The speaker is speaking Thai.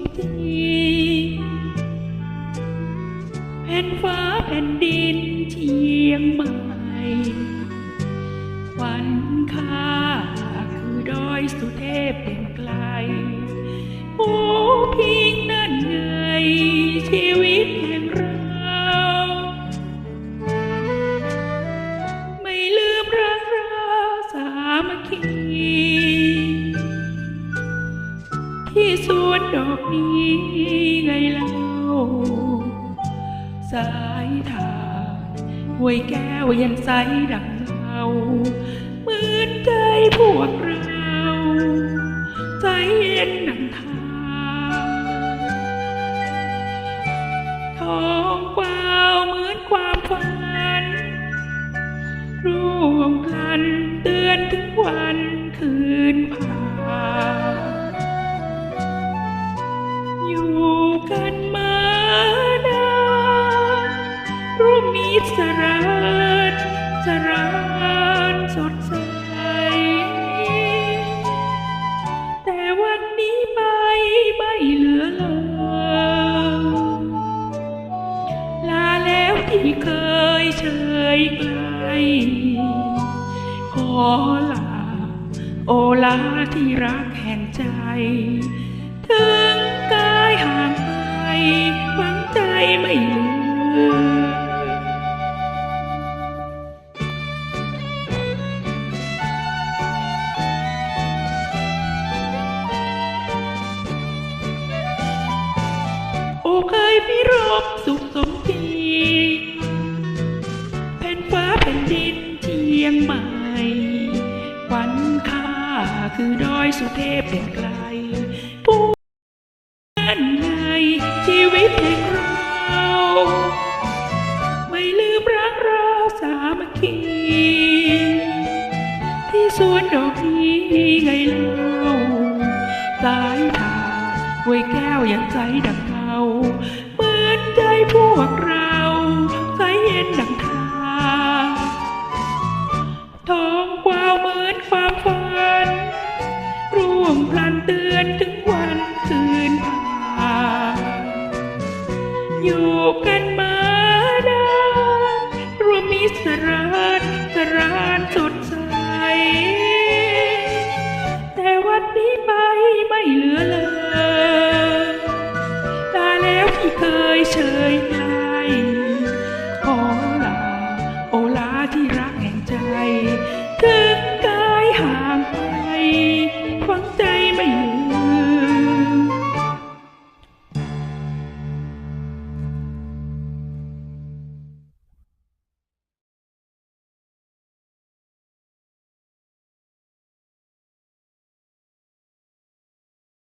มจริงแผ่นฟ้าแผ่นดินเชียงใหม่วันข้าคือดอยสุเทพเป็นไกล ที่สวนดอกนี้ไงเล่าสายทานห้วยแก้วยันใสดังเราเหมือนใจพวกเราใจเย็นนังทางท้องเปล่าเหมือนความฝันร่วงพลันเตือนถึงวัน กันมานานร่วมมิตรสรานสรานสดใส แต่วันนี้ไปไม่เหลือเลยลาแล้วที่เคยเฉยไกลขอลาโอลาที่รักแห่งใจ ถึงกายห่างไป หวังใจไม่ลือโอ้เคยพิรบสุขสมทีแผ่นฟ้าแผ่นดินเชียงใหม่วันค่าคือดอยสุเทพเด่นไกล ห้วยแก้วยังใจดังเราเหมือนใจพวกเราใจเย็นดังทางท้องกวาวเหมือนความฝัน ร่วงพลันเตือนถึง trời